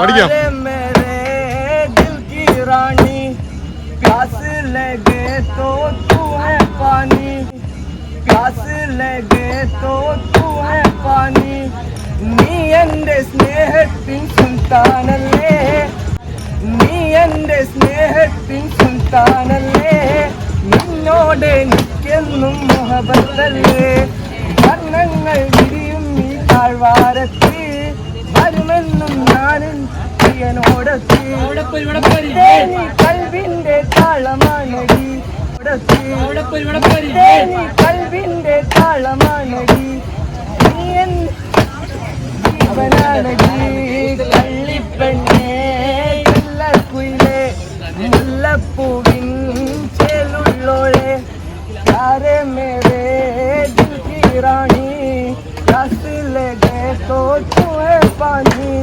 അടിക്കാം നീ എന്റെ സ്നേഹത്തിൻ സുൽത്താനല്ലേ? നീ എന്റെ സ്നേഹത്തിൻ സുൽത്താനല്ലേ? നിന്നോട് നിൽക്കെന്നും മുഹബത്തല്ലേ? വർണങ്ങൾ പ്രിയനോടത്തി നീ കൽവിന്റെ താളമാണടി നീ കൽവിന്റെ താളമാണടി നീ എൻ ജീവനാണടി കള്ളിപ്പെണ്ണേ കുയിലെ മുല്ലപ്പൂവിൻ ചേലുള്ളോളെ താരെ മേരെ ദിൽ की रानी रस लगे तो तू है पानी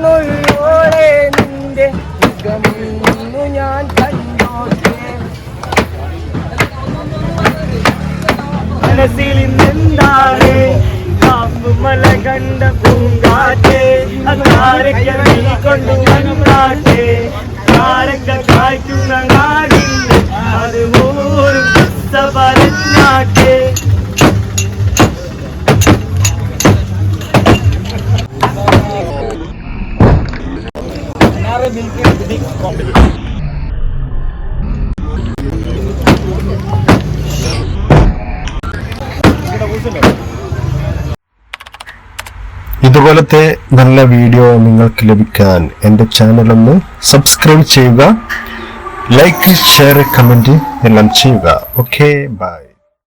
നുള്ളോളെ നിന്റെ ഞാൻ മനസ്സിൽ നിന്നെന്താണ് മല കണ്ട പൂങ്കാറ്റേ. അതാരൊക്കെ ആരൊക്കെ കായ്ക്കുന്ന ഇതുപോലത്തെ നല്ല വീഡിയോ നിങ്ങൾക്ക് ലഭിക്കാൻ എന്റെ ചാനൽ ഒന്ന് സബ്സ്ക്രൈബ് ചെയ്യുക ലൈക്ക് ഷെയർ കമന്റ് എല്ലാം ചെയ്യുക. Okay bye.